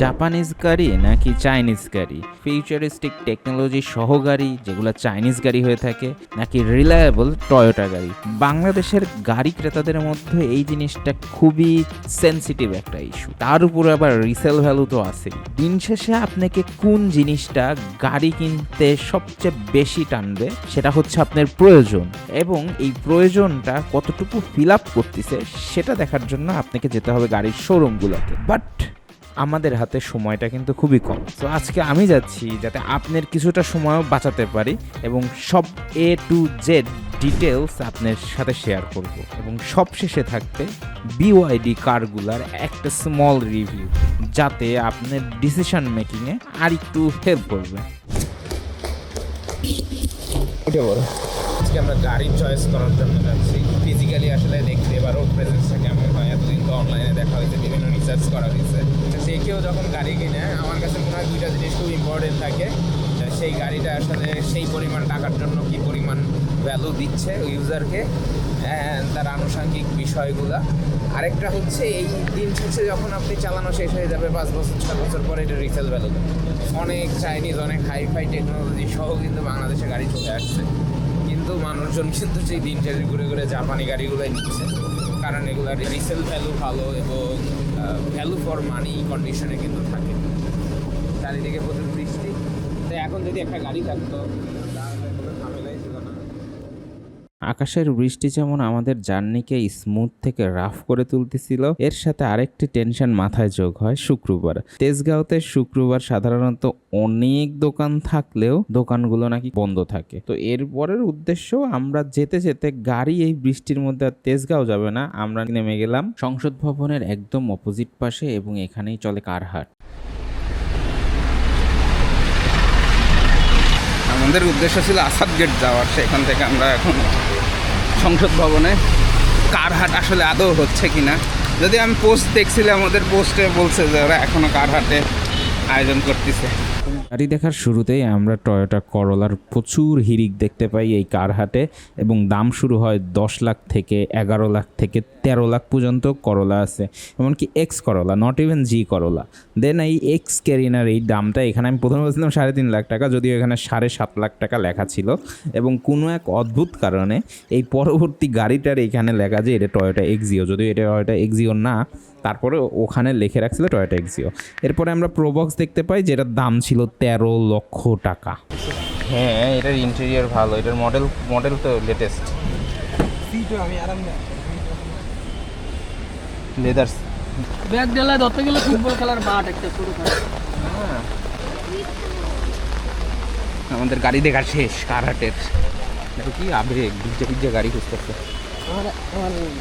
Japanese গাড়ি নাকি Chinese গাড়ি ফিউচারিস্টিক টেকনোলজি সহ গাড়ি যেগুলো চাইনিজ গাড়ি হয়ে থাকে, নাকি রিলায়েবল টয়োটা গাড়ি? বাংলাদেশের গাড়ি ক্রেতাদের মধ্যে এই জিনিসটা খুবই সেনসিটিভ একটা ইস্যু তার উপরে আবার রিসেল ভ্যালু তো আছেই। দিন শেষে আপনাকে কোন জিনিসটা গাড়ি কিনতে সবচেয়ে বেশি টানবে, সেটা হচ্ছে আপনার প্রয়োজন। এবং এই প্রয়োজনটা কতটুকু ফিল আপ করতেছে, সেটা দেখার জন্য আপনাকে যেতে হবে গাড়ির শোরুমগুলোতে বাট আমাদের হাতে সময়টা কিন্তু খুবই কম। তো আজকে আমি যাচ্ছি যাতে আপনার কিছুটা সময়ও বাঁচাতে পারি এবং সব এ টু জেড ডিটেলস আপনার সাথে শেয়ার করব এবং সব শেষে থাকবে বিওয়াইডি কারগুলার একটা স্মল রিভিউ যাতে আপনার ডিসিশন মেকিংয়ে আর একটু হেল্প করবে। আজকে আমরা গাড়ি চয়েস করার জন্য যাচ্ছি? ফিজিক্যালি আসলে দেখতে বা রোড প্রেজেন্সটা কেমন হয়? এতদিন তো অনলাইনে দেখা হয়েছে, বিভিন্ন রিসার্চ করা হয়েছে। সে কেউ যখন গাড়ি কিনে, আমার কাছে মনে হয় দুইটা জিনিস খুব ইম্পর্টেন্ট থাকে। সেই গাড়িটা আসলে সেই পরিমাণ টাকার জন্য কি পরিমাণ ভ্যালু দিচ্ছে ইউজারকে তার আনুষঙ্গিক বিষয়গুলা। আরেকটা হচ্ছে এই দিন শেষে যখন আপনি চালানো শেষ হয়ে যাবে, পাঁচ বছর, ছয় বছর পরে এটা রিসেল ভ্যালু অনেক চাইনিজ অনেক হাই ফাই টেকনোলজি সহ কিন্তু বাংলাদেশে গাড়ি চলে আসছে। কিন্তু মানুষজন কিন্তু সেই দিন শেষে ঘুরে ঘুরে জাপানি গাড়িগুলোই নিচ্ছে। কারণ এগুলোর রিসেল ভ্যালু ভালো এবং ভ্যালু ফর মানি কন্ডিশনে কিন্তু থাকে। চারিদিকে প্রচুর বৃষ্টি। তাই এখন যদি একটা গাড়ি থাকতো তাহলে কোনো ঝামেলাই ছিল না আকাশের বৃষ্টি যেমন আমাদের জার্নিকে স্মুথ থেকে রাফ করে তুলতেছিল, এর সাথে আরেকটি টেনশন মাথায় যোগ হয় শুক্রবার। তেজগাঁওতে শুক্রবার সাধারণত অনেক দোকান থাকলেও দোকানগুলো নাকি বন্ধ থাকে। তো এর পরের উদ্দেশ্য, আমরা যেতে যেতে গাড়ি এই বৃষ্টির মধ্যে আর তেজগাঁও যাবে না, আমরা নেমে গেলাম সংসদ ভবনের একদম অপোজিট পাশে এবং এখানেই চলে কারহাট। আমাদের উদ্দেশ্য ছিল আসাদ গেট যাওয়ার। সেখান থেকে আমরা এখন সংসদ ভবনে কারহাট আসলে আদৌ হচ্ছে কি না যদি আমি পোস্ট দেখছিলাম আমাদের পোস্টে বলছে যে ওরা এখনও কারহাটে আয়োজন করতেছে। গাড়ি দেখার শুরুতেই আমরা টয়োটা করলার প্রচুর হিরিক দেখতে পাই এই কারহাটে এবং দাম শুরু হয় দশ লাখ থেকে এগারো লাখ থেকে তেরো লাখ পর্যন্ত করলা আছে। এমনকি এক্স করলা নট ইভেন জি করলা দেন এই এক্স ক্যারিনার এই দামটা, এখানে আমি প্রথমে বলছিলাম সাড়ে তিন লাখ টাকা, যদিও এখানে সাড়ে সাত লাখ টাকা লেখা ছিল। এবং কোনো এক অদ্ভুত কারণে এই পরবর্তী গাড়িটার এখানে লেখা যে এটা টয়োটা এক্সিও যদিও এটা টয়োটা এক্সিও না তারপরে ওখানে লিখে রাখছিল টয়োটা এক্সিও এরপরে আমরা প্রোবক্স দেখতে পাই যেটার দাম ছিল তেরো লক্ষ টাকা। হ্যাঁ এটার ইন্টেরিয়ার ভালো এটার মডেল মডেল তো লেটেস্ট লেদার ব্যাগ ডেলায় ধরতে গেলে ফুটবল খেলার মাঠ একটা শুরু করে আমাদের গাড়ি দেখা শেষ কারহাটের দেখো কি আবেগ ভিজে ভিজে গাড়ি খুঁজতেছে।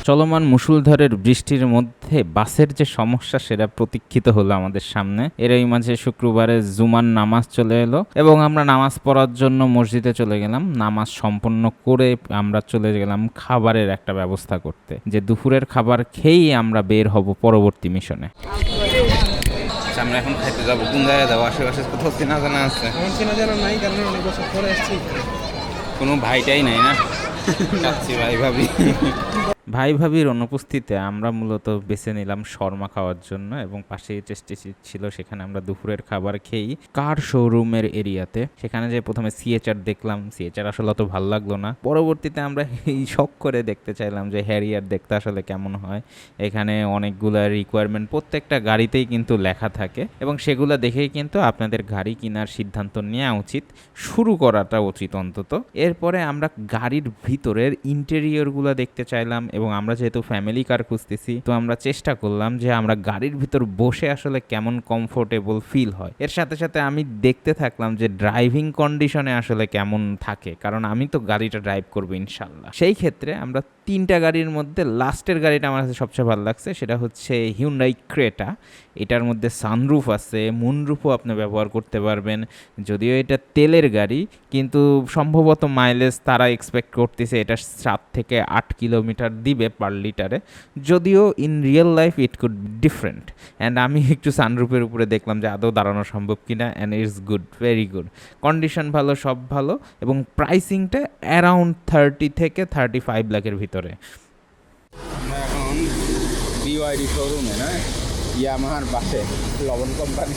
চলমান মুসুলধারের বৃষ্টির মধ্যে বাসের যে সমস্যা সেটা প্রতীক্ষিত হলো আমাদের সামনে। এরই মাঝে শুক্রবারে জুমার নামাজ চলে এলো এবং আমরা নামাজ পড়ার জন্য মসজিদে চলে গেলাম। নামাজ সম্পন্ন করে আমরা চলে গেলাম খাবারের একটা ব্যবস্থা করতে যে দুপুরের খাবার খেয়েই আমরা বের হব পরবর্তী মিশনে। আচ্ছা, আমরা এখন খাইতে যাব। কোন জায়গায় যাব? আশেপাশে কোথাও চেনা জানা আছে? চেনা জানা নাই কারণ অনেক বছর পরে আসছি। কোনো ভাইটাই নাই না? ভাই ভাবি। ভাই ভাবির অনুপস্থিতিতে আমরা মূলত বেছে নিলাম শর্মা খাওয়ার জন্য এবং পাশেই টেস্টি ছিল সেখানে আমরা দুপুরের খাবার খেয়েই কার শোরুমের এরিয়াতে, সেখানে যে প্রথমে সিএচআর দেখলাম সিএচআর আসলে অত ভালো লাগল না। পরবর্তীতে আমরা এই শখ করে দেখতে চাইলাম যে হ্যারিয়ার দেখতে আসলে কেমন হয়। এখানে অনেকগুলো রিকোয়ারমেন্ট প্রত্যেকটা গাড়িতেই কিন্তু লেখা থাকে এবং সেগুলো দেখেই কিন্তু আপনাদের গাড়ি কেনার সিদ্ধান্ত নেওয়া উচিত, শুরু করাটা উচিত অন্তত। এরপরে আমরা গাড়ির ভিতরের ইন্টেরিয়রগুলো দেখতে চাইলাম এবং আমরা যেহেতু ফ্যামিলি কার খুঁজতেছি, তো আমরা চেষ্টা করলাম যে আমরা গাড়ির ভিতর বসে আসলে কেমন কমফোর্টেবল ফিল হয়। এর সাথে সাথে আমি দেখতে থাকলাম যে ড্রাইভিং কন্ডিশনে আসলে কেমন থাকে, কারণ আমি তো গাড়িটা ড্রাইভ করব ইনশাল্লাহ। সেই ক্ষেত্রে আমরা তিনটা গাড়ির মধ্যে লাস্টের গাড়িটা আমার কাছে সবচেয়ে ভালো লাগছে, সেটা হচ্ছে হিউন্ডাই ক্রেটা এটার মধ্যে সানরুফ আছে মুনরুফও আপনি ব্যবহার করতে পারবেন। যদিও এটা তেলের গাড়ি, কিন্তু সম্ভবত মাইলেজ তারা এক্সপেক্ট করতেছে এটা সাত থেকে আট কিলোমিটার দিবে পার লিটারে যদিও in real life it could different and আমি একটু সানরুফের উপরে দেখলাম যে আদৌ দাঁড়ানো সম্ভব কিনা and it's good very good condition ভালো, সব ভালো, এবং প্রাইসিংটা অ্যারাউন্ড থার্টি থেকে থার্টি ফাইভ লাখের ভিতরে। আমরা এখন বিওয়াইডি শোরুমে না ইয়ামাহার বাসে লবণ কোম্পানি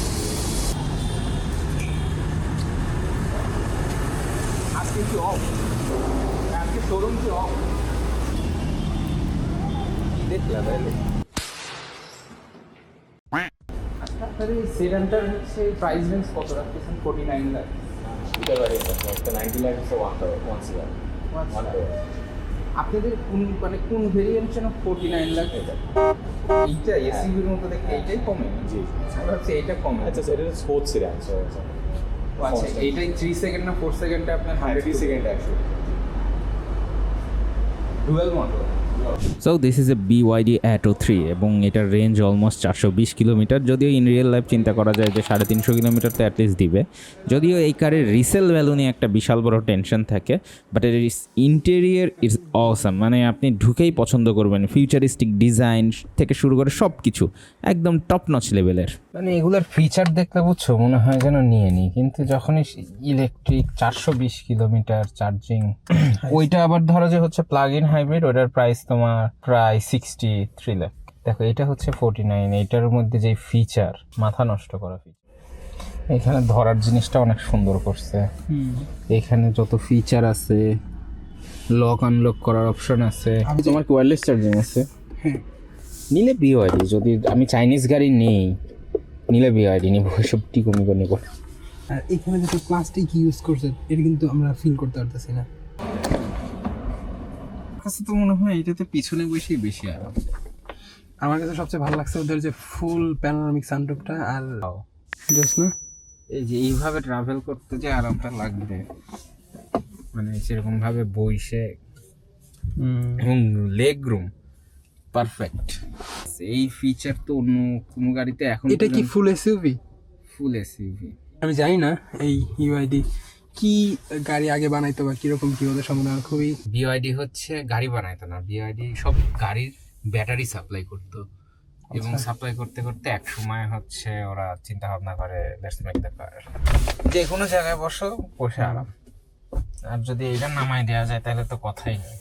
আজকে কি অফ আজকে শোরুম কি অফ দেখলাম তাহলে। আপনার এই সেডানটার হচ্ছে প্রাইস রেঞ্জ কত রাখতেছেন? Forty nine lakh ninety lakh one one one আপনাদের কোন মানে কোন ভেরিয়েন্ট যেন ফোর্টি নাইন লাখ এটা এইটা এসিবির মতো দেখতে এইটাই কমে। জি আমরা এটা এইটা কমে। আচ্ছা এটা স্পোর্টস এর আচ্ছা। ও আচ্ছা এইটাই থ্রি সেকেন্ড না ফোর সেকেন্ডে আপনার হান্ড্রেড সেকেন্ড একশো। Dual model so this is a BYD Atto three এবং এটার রেঞ্জ অলমোস্ট চারশো বিশ কিলোমিটার। যদিও ইন রিয়েল লাইফ চিন্তা করা যায় যে সাড়ে তিনশো কিলোমিটার তো অ্যাটলিস্ট দিবে। যদিও এই কারের রিসেল ভ্যালু নিয়ে একটা বিশাল বড় টেনশন থাকে বাট এর ইন্টেরিয়ার ইজ অসাম মানে আপনি ঢুকেই পছন্দ করবেন ফিউচারিস্টিক ডিজাইন থেকে শুরু করে সব কিছু একদম টপ নচ লেভেলের মানে এগুলোর ফিচার দেখতে বুঝছ মনে হয় যেন নিয়ে নিই। কিন্তু যখনই ইলেকট্রিক চারশো বিশ কিলোমিটার চার্জিং ওইটা আবার ধরো যে হচ্ছে প্লাগ ইন হাইব্রিড ওটার প্রাইস তোমার প্রায় সিক্সটি থ্রি লাখ দেখো এটা হচ্ছে ফোর্টি নাইন এইটার মধ্যে যে ফিচার মাথা নষ্ট করা ফিচার এখানে ধরার জিনিসটা অনেক সুন্দর করছে। এখানে যত ফিচার আছে লক আনলক করার অপশন আছে। তোমার ওয়্যারলেস চার্জিং আছে? নিলে বিওয়াইডি যদি আমি চাইনিজ গাড়ি নেই নিলে বিওয়াইডি নিব সব টিকো নিব আর এখানে যেটা প্লাস্টিক ইউজ করছে এটা কিন্তু আমরা ফিল করতে পারতেছি না। কাছে তো মনে হয় এটাতে পিছনে বসেই বেশি আরাম আমার কাছে সবচেয়ে ভালো লাগছে ওদের যে ফুল প্যানোরামিক সানরুফটা আর জাস্ট না? এই যে এইভাবে ট্রাভেল করতে যে আরামটা লাগবে মানে সেরকম ভাবে বইসে এবং লেগ রুম পারফেক্ট এই ফিচার তো অন্য কোনো গাড়িতে এখন এটা কি ফুল এসইউভি ফুল এসইউভি আমি জানি না এই ইউআইডি কি গাড়ি আগে বানাইতো বা কীরকম কি ওদের সম্বন্ধে আমার খুবই বিওআইডি হচ্ছে গাড়ি বানাইতো না। বিওআইডি সব গাড়ির ব্যাটারি সাপ্লাই করতো। এবং সাপ্লাই করতে করতে এক সময় হচ্ছে ওরা চিন্তা ভাবনা করে লেটস মেক দ্য কার যে কোনো জায়গায় বসো বসে আরাম। আর যদি এটা নামাই দেওয়া যায় তাহলে তো কথাই নেই।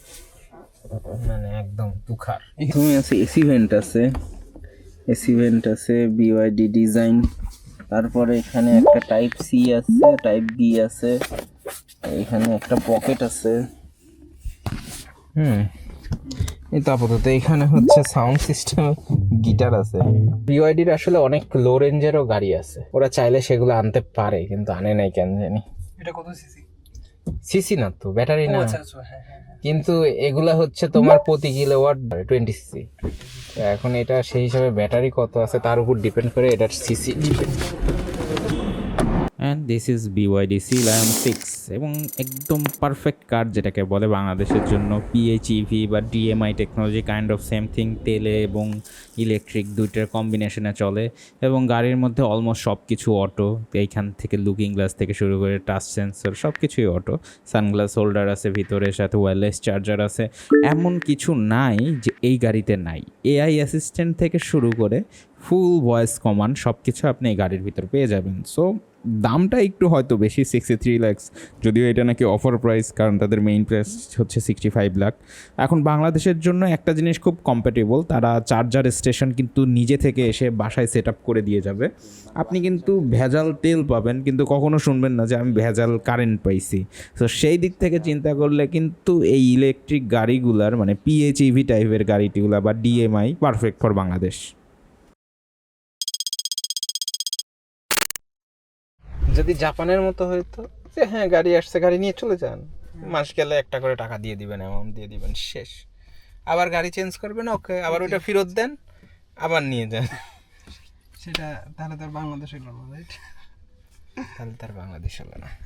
মানে একদম তুখার। তুমি আছে এসি ভেন্ট আছে এসি ভেন্ট আছে বিওয়াইডি ডিজাইন তারপরে এখানে একটা টাইপ সি আছে টাইপ বি আছে এখানে একটা পকেট আছে। হুম। এই তো আপাতত এখানে হচ্ছে সাউন্ড সিস্টেম গিটার আছে। বিওয়াইডির আসলে অনেক লো রেঞ্জেরও গাড়ি আছে। ওরা চাইলে সেগুলো আনতে পারে কিন্তু আনে নাই কেন জানি। এটা কত সিসি সিসি না তো ব্যাটারি না। আচ্ছা আচ্ছা হ্যাঁ হ্যাঁ কিন্তু এগুলা হচ্ছে তোমার প্রতি কিলোওয়াট টোয়েন্টি সিসি এখন এটা সেই হিসাবে ব্যাটারি কত আছে তার উপর ডিপেন্ড করে এটার CC depend and this is BYD Sealion six এবং একদম পারফেক্ট কার যেটাকে বলে বাংলাদেশের জন্য পিএইচইভি বা DMI technology kind of same thing তেলে এবং ইলেকট্রিক দুইটার কম্বিনেশনে চলে। এবং গাড়ির মধ্যে অলমোস্ট সব কিছু অটো এইখান থেকে লুকিং গ্লাস থেকে শুরু করে টাচ সেন্সর সব কিছুই অটো সানগ্লাস হোল্ডার আছে, ভিতরে সাথে ওয়্যারলেস চার্জার আছে। এমন কিছু নাই যে এই গাড়িতে নাই। এআই অ্যাসিস্ট্যান্ট থেকে শুরু করে ফুল ভয়েস কমান্ড সব কিছু আপনি এই গাড়ির ভিতর পেয়ে যাবেন। সো দামটা একটু হয়তো বেশি সিক্সটি থ্রি ল্যাক্স যদিও এটা নাকি অফার প্রাইস কারণ তাদের মেইন প্রাইস হচ্ছে সিক্সটি ফাইভ লাখ এখন বাংলাদেশের জন্য একটা জিনিস খুব কম্প্যাটেবল তারা চার্জার স্টেশন কিন্তু নিজে থেকে এসে বাসায় সেট আপ করে দিয়ে যাবে। আপনি কিন্তু ভেজাল তেল পাবেন, কিন্তু কখনো শুনবেন না যে আমি ভেজাল কারেন্ট পাইছি। তো সেই দিক থেকে চিন্তা করলে কিন্তু এই ইলেকট্রিক গাড়িগুলার মানে পিএইচইভি টাইপের গাড়িটিগুলা বা ডিএমআই পারফেক্ট ফর বাংলাদেশ। যদি জাপানের মতো হইতো যে হ্যাঁ গাড়ি আসছে গাড়ি নিয়ে চলে যান। মাস গেলে একটা করে টাকা দিয়ে দিবেন অ্যামাউন্ট দিয়ে দিবেন শেষ। আবার গাড়ি চেঞ্জ করবেন ওকে। আবার ওইটা ফেরত দেন আবার নিয়ে যান। সেটা তাহলে তার বাংলাদেশে করব রাইট তাহলে তার বাংলাদেশ হলো না।